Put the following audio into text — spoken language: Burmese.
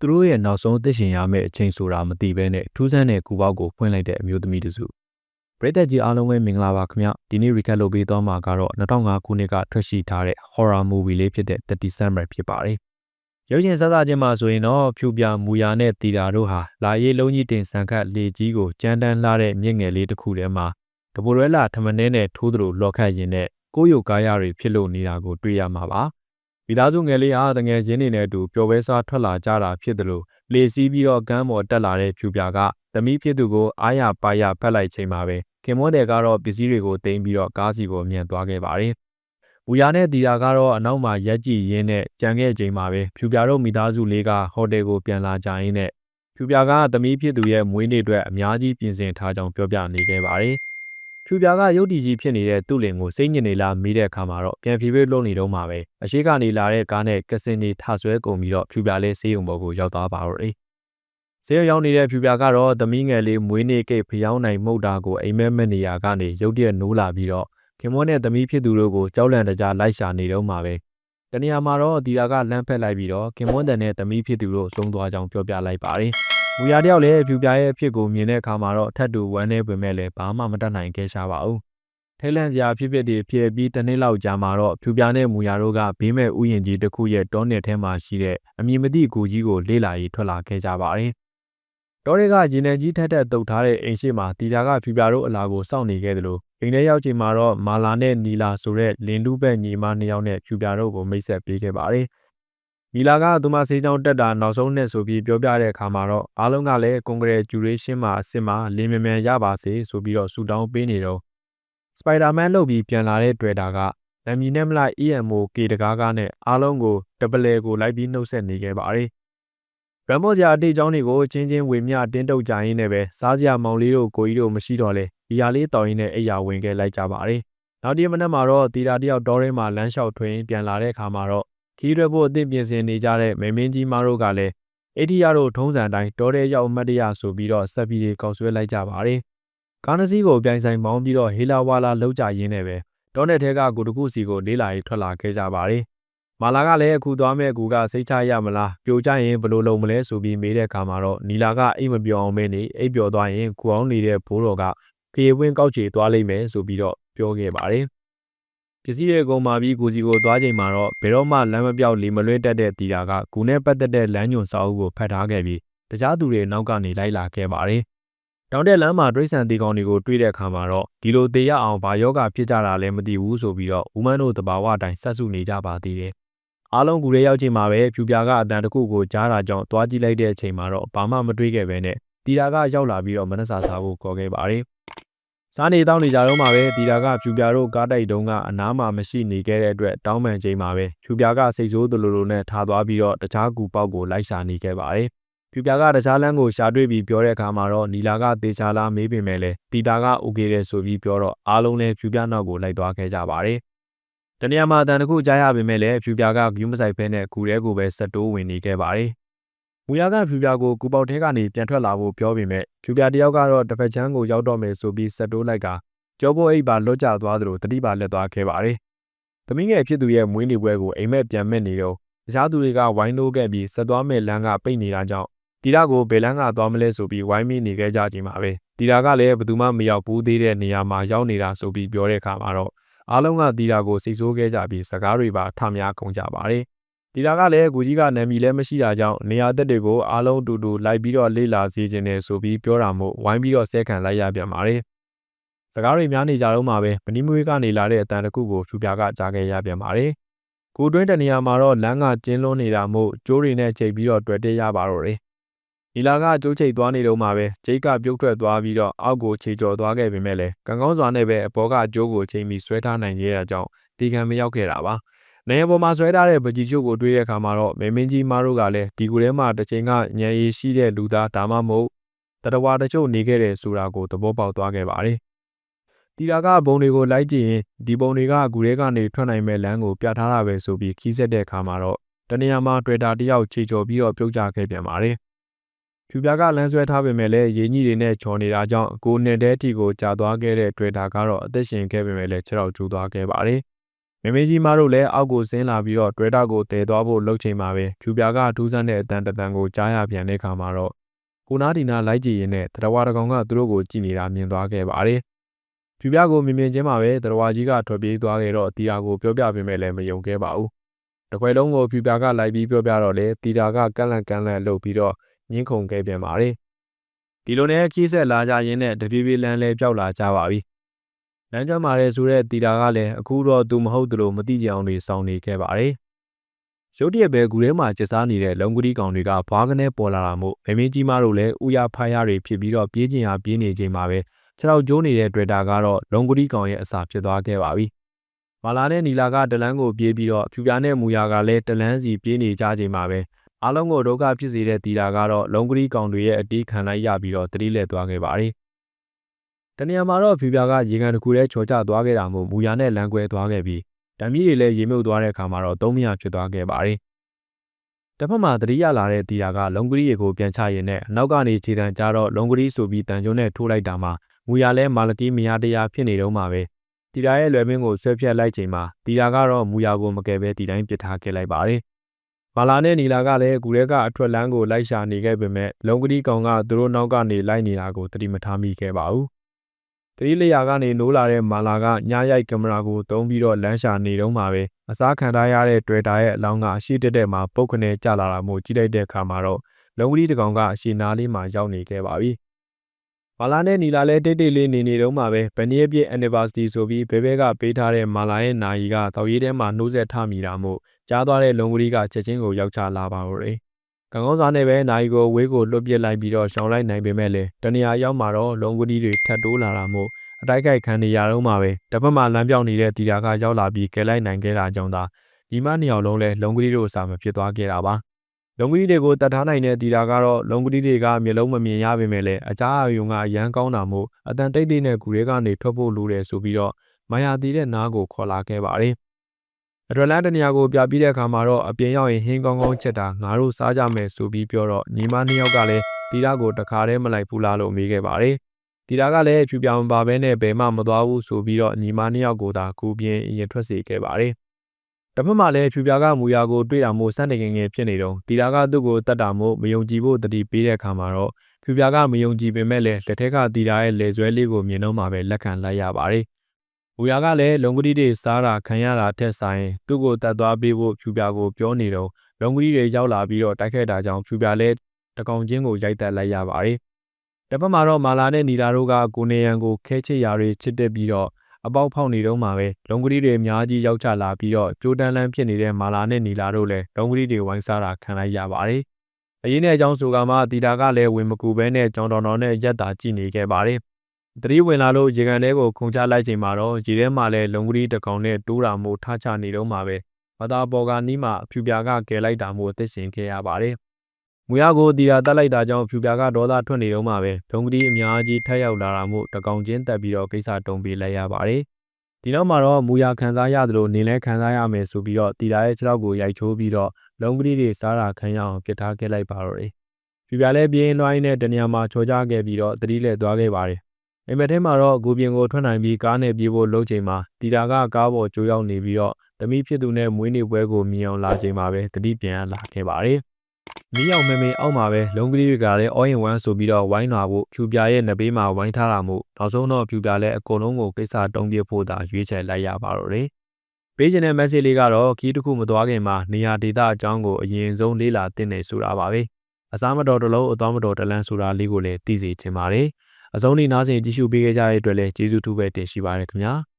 သူတို့ရဲ့နောက်ဆုံးအသက်ရှင်ရမယ့်အချိန်ဆိုတာမသိဘဲနဲ့ထူးဆန်းတဲ့ကူပေါက်ကိုဖွင့်လိုက်တဲ့အမျိုးသမီးတစုပရိသတ်ကြီးအားလုံးပဲမင်္ဂလာပါခင်ဗျဒီနေ့ recap လုပ်ပေးသွားမှာကတော့2005ခုနှစ်ကထွက်ရှိထားတဲ့ horror movie လေးဖြစ်တဲ့30 December ဖြစ်ပါတယ်ရုပ်ရှင်စသချင်းမှာဆိုရင်တော့ဖြူပြမူရနဲ့တီတာတို့ဟာလာရေးလုံးကြီးတင်ဆန်ခတ်လေကြီးကိုကြမ်းတမ်းလှတဲ့မြင့်ငယ်လေးတစ်ခုထဲမှာတပိုရဲလာထမင်းနဲ့ထိုးသလိုလော်ခတ်ရင်နဲ့ကိုယ်ရုပ်ကားရတွေဖြစ်လို့နေတာကိုတွေ့ရမှာပါ မိသားစုငယ်လေးဟာတငယ်ချင်းတွေနဲ့အတူပျော်ပွဲစားထွက်လာကြတာဖြစ်တယ်လို့လေစီးပြီးတော့ကမ်းပေါ်တက်လာတဲ့ဖြူပြကသမီးဖြစ်သူကိုအားရပါရဖက်လိုက်ချိန်မှာပဲခင်မွန်းတယ်ကတော့ပစ္စည်းတွေကိုတင်ပြီးတော့ကားစီကိုမြန်သွားခဲ့ပါတယ်။ဘူယာနဲ့တီတာကတော့အနောက်မှာရက်ကြည့်ရင်းနဲ့ကြံခဲ့ချိန်မှာပဲဖြူပြတို့မိသားစုလေးကဟိုတယ်ကိုပြန်လာကြရင်းနဲ့ဖြူပြကသမီးဖြစ်သူရဲ့မွေးနေ့အတွက်အများကြီးပြင်ဆင်ထားကြောင်းပြောပြနေခဲ့ပါတယ်။ ဖြူပြာကရုတ်တီကြီးဖြစ်နေတဲ့သူ့လင်ကိုစိတ်ညစ်နေလားမေးတဲ့အခါမှာတော့ပြန်ဖြေပေးလို့နေတော့မှာပဲအရှိကနေလာတဲ့ကားနဲ့ကစင်နေထဆွဲကုန်ပြီးတော့ဖြူပြာလေးဆေးရုံပေါ်ကိုရောက်သွားပါတော့တယ်ဆေးရုံရောက်နေတဲ့ဖြူပြာကတော့သမီးငယ်လေးမွေးနေ့ကိတ်ဖျောင်းနိုင်မှုတ်တာကိုအိမ်မက်မက်နေရာကနေရုတ်တရက်နိုးလာပြီးတော့ခင်မွန်းနဲ့သမီးဖြစ်သူတို့ကိုကြောက်လန့်တကြားလိုက်ရှာနေတော့မှာပဲတနေရာမှာတော့တီတာကလမ်းဖက်လိုက်ပြီးတော့ခင်မွန်းတန်နဲ့သမီးဖြစ်သူတို့ဆုံးသွားကြောင်းပြောပြလိုက်ပါတယ် မူရတယောက်လည်းဖြူပြားရဲ့အဖြစ်ကိုမြင်တဲ့အခါမှာတော့ထပ်တူဝမ်းနေပေမဲ့လည်းဘာမှမတတ်နိုင်ခဲ့ရှာပါဘူး။ထဲလန့်စရာဖြစ်ဖြစ်တွေဖြစ်ပြီးတနေ့လောက်ကြာမှာတော့ဖြူပြားနဲ့မူရတို့ကဘေးမဲ့ဥယျာဉ်ကြီးတစ်ခုရဲ့တောနယ်ထဲမှာရှိတဲ့အမည်မသိကူကြီးကိုလေ့လာရေးထွက်လာခဲ့ကြပါတယ်။တောတွေကရေနံကြီးထက်ထက်တုတ်ထားတဲ့အိမ်ရှိမှာတီတာကဖြူပြားတို့အလာကိုစောင့်နေခဲ့တယ်လို့အိမ်ထဲရောက်ချိန်မှာတော့မာလာနဲ့နီလာဆိုတဲ့လင်လူဘက်ညီမနှစ်ယောက်နဲ့ဖြူပြားတို့ကိုမိတ်ဆက်ပေးခဲ့ပါတယ်။ မီလာကသူမဆေးချောင်းတက်တာနောက်ဆုံးနှစ်ဆိုပြီးပြောပြတဲ့အခါမှာတော့အားလုံးကလည်း congratulation မှာအစ်စ်မှာလင်းမြန်မြန်ရပါစေဆိုပြီးတော့ဆူတောင်းပေးနေတော့စပိုင်ဒါမန်လုပ်ပြီးပြန်လာတဲ့တွေ့တာကလမ်မီနဲ့မလိုက် EMO ကေတကားကားနဲ့အားလုံးကိုတပလဲကိုလိုက်ပြီးနှုတ်ဆက်နေခဲ့ပါတယ်ရမ်မော့စရာအတေးချောင်းတွေကိုချင်းချင်းဝေမျှတင်းတုပ်ကြရင်းနဲ့ပဲစားစရာမောင်လေးတို့ကိုကြီးတို့မရှိတော့လဲဒီဟာလေးတောင်းရင်းနဲ့အိယာဝင်ခဲ့လိုက်ကြပါတယ်နောက်ဒီမနက်မှာတော့တီတာတယောက်တောထဲမှာလမ်းလျှောက်ထွင်ပြန်လာတဲ့အခါမှာတော့ ခီးရွက်ဖို့အသင့်ပြင်ဆင်နေကြတဲ့မေမင်းကြီးမတို့ကလည်းအေဒီယာတို့ထုံးစံတိုင်းတောထဲရောက်မှတ်တရဆိုပြီးတော့ဆက်ပြီးကောက်ဆွဲလိုက်ကြပါတယ်။ကားနစီကိုပြိုင်ဆိုင်မောင်းပြီးတော့ဟေလာဝါလာလှုပ်ကြရင်းနဲ့ပဲတောနယ်ထဲကကိုတခုစီကိုလေးလာရေးထွက်လာခဲ့ကြပါတယ်။မာလာကလည်းအခုသွားမဲ့ကူကစိတ်ချရမလားပြိုကျရင်ဘယ်လိုလုပ်မလဲဆိုပြီးမေးတဲ့အခါမှာတော့နီလာကအိမ်မပြောအောင်မင်းနေအိပ်ပျော်သွားရင်ကူအောင်နေတဲ့ဘိုးတော်ကခေဝင်းကောက်ချေသွားလိမ့်မယ်ဆိုပြီးတော့ပြောခဲ့ပါတယ် ပစ္စည်းတွေကုန်မာပြီးကိုစီကိုသွားချိန်မှာတော့ဘယ်တော့မှလမ်းမပြောက်လီမလွင့်တက်တဲ့တီတာကဂူနဲ့ပတ်သက်တဲ့လမ်းညွန်စာအုပ်ကိုဖတ်ထားခဲ့ပြီးတခြားသူတွေနောက်ကနေလိုက်လာခဲ့ပါတယ်။တောင်တဲ့လမ်းမှာဒရိษံတီကောင်တွေကိုတွေ့တဲ့အခါမှာတော့ဒီလိုတေရအောင်ဘာယောဂဖြစ်ကြတာလဲမသိဘူးဆိုပြီးတော့ဦးမန်းတို့တဘာဝအတိုင်းဆက်စုနေကြပါသေးတယ်။အားလုံးကူရဲရောက်ချိန်မှာပဲဖြူပြာကအတန်တခုကိုကြားတာကြောင့်သွားကြည့်လိုက်တဲ့အချိန်မှာတော့ဘာမှမတွေးခဲ့ပဲနဲ့တီတာကရောက်လာပြီးတော့မနှစာစားဖို့ခေါ်ခဲ့ပါတယ်။ စားနေတောင်းနေကြတော့မှပဲဒီတာကဖြူပြာတို့ကားတိုက်တုံးကအနားမှာမရှိနေခဲ့တဲ့အတွက်တောင်းပန်ချိန်မှာပဲဖြူပြာကစိတ်ဆိုးသလိုလိုနဲ့ထားသွားပြီးတော့တခြားကူပေါက်ကိုလိုက်ရှာနေခဲ့ပါတယ်။ဖြူပြာကတခြားလမ်းကိုရှာတွေ့ပြီးပြောတဲ့အခါမှာတော့နီလာကတေချာလာမေးပေမဲ့လည်းတီတာကအိုကေတယ်ဆိုပြီးပြောတော့အားလုံးလည်းဖြူပြာနောက်ကိုလိုက်သွားခဲ့ကြပါတယ်။တနေရာမှာအတန်တခုကြားရပေမဲ့လည်းဖြူပြာကဂူးမဆိုင်ဖဲနဲ့ကူရဲကိုပဲဆက်တိုးဝင်နေခဲ့ပါတယ်။ မူရကဖြူပြကိုကူပေါက်ထဲကနေပြန်ထွက်လာဖို့ပြောပေမဲ့ဖြူပြတယောက်ကတော့တစ်ဖက်ချမ်းကိုရောက်တော့မယ်ဆိုပြီးဆက်တိုးလိုက်ကကြောဖို့အိတ်ပါလွတ်ကျသွားသလိုတတိပါလက်သွားခဲ့ပါတယ်။သမီးငယ်ဖြစ်သူရဲ့မွေးနေ့ပွဲကိုအိမ်မက်ပြန်မဲ့နေတော့တခြားသူတွေကဝိုင်းလို့ခဲ့ပြီးဆက်သွားမဲ့လမ်းကပိတ်နေတာကြောင့်တီတာကိုဘယ်လမ်းကသွားမလဲဆိုပြီးဝိုင်းမိနေခဲ့ကြချိန်မှာပဲတီတာကလည်းဘယ်သူမှမရောက်ဘူးသေးတဲ့နေရာမှာရောက်နေတာဆိုပြီးပြောတဲ့အခါမှာတော့အားလုံးကတီတာကိုစိတ်ဆိုးခဲ့ကြပြီးစကားတွေပါထများကုန်ကြပါတယ်။ ဒီတာကလည်းကိုကြီးကနာမည်လည်းမရှိတာကြောင့်နေရာသက်တွေကိုအားလုံးတူတူလိုက်ပြီးတော့လေ့လာစေခြင်းနဲ့ဆိုပြီးပြောတာမို့ဝိုင်းပြီးတော့ဆဲခံလိုက်ရပြန်ပါတယ်။စကားတွေများနေကြတော့မှပဲမနီမွေးကနေလာတဲ့အတန်တစ်ခုကိုဖြူပြာကကြားခဲ့ရပြန်ပါတယ်။ကိုတွင်းတနေရာမှာတော့လမ်းကကျင်းလွန်းနေတာမို့ကျိုးတွေနဲ့ချိန်ပြီးတော့တွေ့တက်ရပါတော့တယ်။ဒီလာကကျိုးချိတ်သွားနေတော့မှပဲဂျိတ်ကပြုတ်ထွက်သွားပြီးတော့အောက်ကိုခြေကျော်သွားခဲ့ပေမဲ့လည်းကံကောင်းစွာနဲ့ပဲအပေါ်ကကျိုးကိုချိန်ပြီးဆွဲထားနိုင်ခဲ့ရကြောင်းဒီကံမရောက်ခဲ့တာပါ။ နေပေါ်မှာဆွဲထားတဲ့ပကြီးချို့ကိုတွေးတဲ့အခါမှာတော့မေမင်းကြီးမားတို့ကလည်းဒီကူထဲမှာတစ်ချိန်ကညံရည်ရှိတဲ့လူသားဒါမှမဟုတ်တတဝါတချို့နေခဲ့တယ်ဆိုတာကိုသဘောပေါက်သွားခဲ့ပါတယ်။တီတာကဘုံတွေကိုလိုက်ကြည့်ရင်ဒီဘုံတွေကကူထဲကနေထွက်နိုင်မဲ့လမ်းကိုပြထားတာပဲဆိုပြီးခီးဆက်တဲ့အခါမှာတော့တနေရာမှာတွေ့တာတယောက်ခြေချော်ပြီးတော့ပြုတ်ကျခဲ့ပြန်ပါတယ်။ဖြူပြားကလမ်းဆွဲထားပေမဲ့လည်းရင်းကြီးတွေနဲ့ချော်နေတာကြောင့်ကိုနဲ့တဲတီကိုကြာသွားခဲ့တဲ့တွေ့တာကတော့အသက်ရှင်ခဲ့ပေမဲ့လည်းခြေထောက်ကျူးသွားခဲ့ပါတယ်။ မမေကြီးမတို့လည်းအောက်ကိုဆင်းလာပြီးတော့တွဲတာကိုတည်သွားဖို့လှုပ်ချိန်မှာပဲဖြူပြာကထူးဆန်းတဲ့အတန်တတန်ကိုကြားရပြန်တဲ့ခါမှာတော့ကိုနာဒီနာလိုက်ကြည့်ရင်နဲ့တရဝါတကောင်ကသူတို့ကိုကြည့်နေတာမြင်သွားခဲ့ပါတယ်ဖြူပြာကိုမြင်မြင်ချင်းမှာပဲတရဝါကြီးကထွက်ပြေးသွားခဲ့တော့တီတာကိုပြောပြပေးမဲ့လည်းမယုံခဲ့ပါဘူးတခွဲလုံးကိုဖြူပြာကလိုက်ပြီးပြောပြတော့လေတီတာကကန့်လန့်ကန့်လန့်လှုပ်ပြီးတော့ညှင်းခုန်ခဲ့ပြန်ပါတယ်ဒီလိုနဲ့ခီးဆက်လာကြရင်းနဲ့တပြေးပြေးလန်းလဲပျောက်လာကြပါပြီ လမ်းကျွမ်းမာတဲ့ဆိုတဲ့တီတာကလည်းအခုတော့သူမဟုတ်သလိုမတိကြအောင်တွေစောင်းနေခဲ့ပါတယ်ရုတ်တရက်ပဲဂူထဲမှာကျစားနေတဲ့လုံကတိကောင်တွေကဘွားကနေပေါ်လာတာမို့မမင်းကြီးမတို့လည်းဥရဖားရတွေဖြစ်ပြီးတော့ပြေးကျင်အားပြေးနေချိန်မှာပဲခြေထောက်ကျိုးနေတဲ့တွေ့တာကတော့လုံကတိကောင်ရဲ့အစာဖြစ်သွားခဲ့ပါပြီ။မာလာနဲ့နီလာကတလန်းကိုပြေးပြီးတော့ဖြူပြားနဲ့မူယာကလည်းတလန်းစီပြေးနေကြချိန်မှာပဲအားလုံးကိုဒုက္ခဖြစ်စေတဲ့တီတာကတော့လုံကတိကောင်တွေရဲ့အတီးခံလိုက်ရပြီးတော့တတိလက်သွားခဲ့ပါတယ်။ တနေရာမှာတော့ဖြူပြားကရေကန်တစ်ခုထဲချော်ကျသွားခဲ့တာမို့မူယာနဲ့လမ်းကွဲသွားခဲ့ပြီးဓာမီတွေလည်းရေမြုပ်သွားတဲ့အခါမှာတော့သုံးမရဖြစ်သွားခဲ့ပါတယ်။တစ်ဖက်မှာတတိယလာတဲ့တီတာကလုံကလေးကိုပြန်ချရင်နဲ့အနောက်ကနေခြေတံကြတော့လုံကလေးဆိုပြီးတန်ကျုံနဲ့ထိုးလိုက်တာမှာမူရလဲမာလကီမယားတရားဖြစ်နေတော့မှာပဲတီတာရဲ့လွယ်မင်းကိုဆွဲဖြတ်လိုက်ချိန်မှာတီတာကတော့မူရကိုမကယ်ပဲတီတိုင်းပစ်ထားခဲ့လိုက်ပါတယ်။မာလာနဲ့နီလာကလည်းကူရဲကအထွက်လန်းကိုလိုက်ရှာနေခဲ့ပေမဲ့လုံကလေးကောင်ကသူတို့နောက်ကနေလိုက်နေတာကိုတတိမထားမိခဲ့ပါဘူး တတိလျာကနေနိုးလာတဲ့မာလာကညရိုက်ကင်မရာကိုသုံးပြီးတော့လမ်းရှာနေတော့မှာပဲအစားခံထားရတဲ့တွေ့တာရဲ့အလောင်းကအရှိတက်တဲ့မှာပုတ်ခနဲ့ကျလာတာမို့ကြည့်လိုက်တဲ့အခါမှာတော့လုံကလေးတကောင်ကအရှိနာလေးမှာရောက်နေခဲ့ပါပြီ။မာလာနဲ့နီလာလည်းတိတ်တိတ်လေးနေနေတော့မှာပဲဗနီးရဲ့ပြည့် anniversary ဆိုပြီးဘဲဘဲကပေးထားတဲ့မာလာရဲ့နာယီကတောက်ရီးထဲမှာနှိုးဆက်ထမိတာမို့ကြားသွားတဲ့လုံကလေးကချက်ချင်းကိုရောက်ချလာပါတော့တယ်။ ကံကောင်းစားနဲ့ပဲနိုင်ကိုဝေးကိုလွတ်ပစ်လိုက်ပြီးတော့ရှောင်းလိုက်နိုင်ပေမဲ့လေတနေရာရောက်မှာတော့လုံကလေးတွေထပ်တိုးလာတာမို့အတိုက်ခိုက်ခံနေရတော့မှပဲတစ်ဖက်မှာလမ်းပြောင်းနေတဲ့တီတာကရောက်လာပြီးကဲလိုက်နိုင်ခဲ့တာကြောင့်သာညီမနှစ်ယောက်လုံးလည်းလုံကလေးတို့အစာမဖြစ်သွားခဲ့တာပါလုံကလေးတွေကိုတတ်ထားနိုင်တဲ့တီတာကတော့လုံကလေးတွေကမျိုးလုံးမမြင်ရပေမဲ့လည်းအကြအယုံကအရန်ကောင်းတာမို့အတန်တိတ်တိတ်နဲ့ဂူတွေကနေထွက်ဖို့လိုတယ်ဆိုပြီးတော့မယာတီတဲ့နားကိုခေါ်လာခဲ့ပါတယ် အဒရလန်တနေရာကိုပြပြီးတဲ့အခါမှာတော့အပြင်ရောက်ရင်ဟင်းကောင်းကောင်းချက်တာငါတို့စားကြမယ်ဆိုပြီးပြောတော့ညီမနှစ်ယောက်ကလည်းတီတာကိုတခါတည်းမလိုက်ဘူးလားလို့မေးခဲ့ပါတယ်တီတာကလည်းဖြူပြောင်ပါပဲနဲ့ဘယ်မှမသွားဘူးဆိုပြီးတော့ညီမနှစ်ယောက်ကိုသာကူပြင်းရင်ထွက်စေခဲ့ပါတယ်။တစ်ဖက်မှာလည်းဖြူပြာကမူရာကိုတွေ့တာမို့စတဲ့ငယ်ငယ်ဖြစ်နေတော့တီတာကသူ့ကိုတတ်တာမို့မယုံကြည်ဖို့တတိပေးတဲ့အခါမှာတော့ဖြူပြာကမယုံကြည်ပေမဲ့လည်းလက်ထက်ကတီတာရဲ့လေဆွဲလေးကိုမြင်တော့မှပဲလက်ခံလိုက်ရပါတယ်။ မူရာကလည်းလုံကတိတွေစားတာခံရတာထက်ဆိုင်သူ့ကိုတတ်သွားပေးဖို့ဖြူပြာကိုပြောနေတော့လုံကတိတွေရောက်လာပြီးတော့တိုက်ခိုက်တာကြောင့်ဖြူပြာလည်းတကောင်ချင်းကိုရိုက်တက်လိုက်ရပါတယ်။တစ်ဖက်မှာတော့မာလာနဲ့နီလာတို့ကကိုနေရန်ကိုခဲချစ်ရာတွေချစ်တက်ပြီးတော့အပေါက်ဖောက်နေတော့မှာပဲလုံကလေးတွေအများကြီးရောက်ချလာပြီးတော့ကြိုးတန်းလန်းဖြစ်နေတဲ့မာလာနဲ့နီလာတို့လည်းလုံကလေးတွေဝိုင်းစားတာခံလိုက်ရပါတယ်။အရင်နဲ့အကြောင်းဆိုကမှတီတာကလည်းဝင်မကူဘဲနဲ့ကြောင်တော်တော်နဲ့ရက်တာကြည့်နေခဲ့ပါတယ်။ တတိဝင်လာလို့ရေကန်ထဲကိုခုန်ချလိုက်ချိန်မှာတော့ရေထဲမှာလည်းလုံကလေးတစ်ကောင်နဲ့တိုးတာမို့ထားချနေတော့မှာပဲ။မသာပေါ်ကနီးမှာအဖြူပြာကကယ်လိုက်တာမို့အသက်ရှင်ခဲ့ရပါတယ်။မူရကိုတီတာတက်လိုက်တာကြောင့်ဖြူပြာကဒေါသထွက်နေတော့မှပဲဒုံကတိအများကြီးထက်ရောက်လာတာမို့တကောင်ချင်းတက်ပြီးတော့ကိစ္စတုံပေးလိုက်ရပါတယ်။ဒီနောက်မှာတော့မူရခံစားရသလိုနေလဲခံစားရမယ်ဆိုပြီးတော့တီတာရဲ့ခြေထောက်ကိုရိုက်ချိုးပြီးတော့လုံကတိတွေစားတာခံရအောင်ပြစ်ထားခဲ့လိုက်ပါတော့တယ်။ဖြူပြာလည်းပြင်းလွှိုင်းနဲ့တနေရာမှာချော်ကြခဲ့ပြီးတော့တတိလဲသွားခဲ့ပါတယ်။ အိမ်မက်ထဲမှာတော့ဂူပြင်ကိုထွက်နိုင်ပြီးကားနဲ့ပြေးဖို့လုပ်ချိန်မှာတီတာကကားပေါ်ကျိုးရောက်နေပြီးတော့သမီးဖြစ်သူနဲ့မွေးနေ့ပွဲကိုမြင်အောင်လာချိန်မှာပဲတတိပြန်လာခဲ့ပါတယ်။မီးအောင်မဲမဲအောက်မှာပဲလုံကလေးတွေကလည်း all in one ဆိုပြီးတော့ဝိုင်းလာဖို့ဖြူပြာရဲ့နဘေးမှာဝိုင်းထားတာမို့နောက်ဆုံးတော့ဖြူပြာလည်းအကုန်လုံးကိုကိစ္စတုံးပြဖို့သာရွေးချယ်လိုက်ရပါတော့တယ်။ပေးချင်တဲ့ message လေးကတော့ခီးတစ်ခုမသွားခင်မှာနေရာဒေသအကြောင်းကိုအရင်ဆုံးလေ့လာသင့်တယ်ဆိုတာပါပဲ။အစားမတော်တလုံးအသောမတော်တလန်းဆိုတာလေးကိုလည်းသိစေချင်ပါတယ်။ အဆုံးထိနားဆင်ကြည့်ရှုပေးကြတဲ့အတွက်လည်းကျေးဇူးတူပဲတင်ရှိပါတယ်ခင်ဗျာ။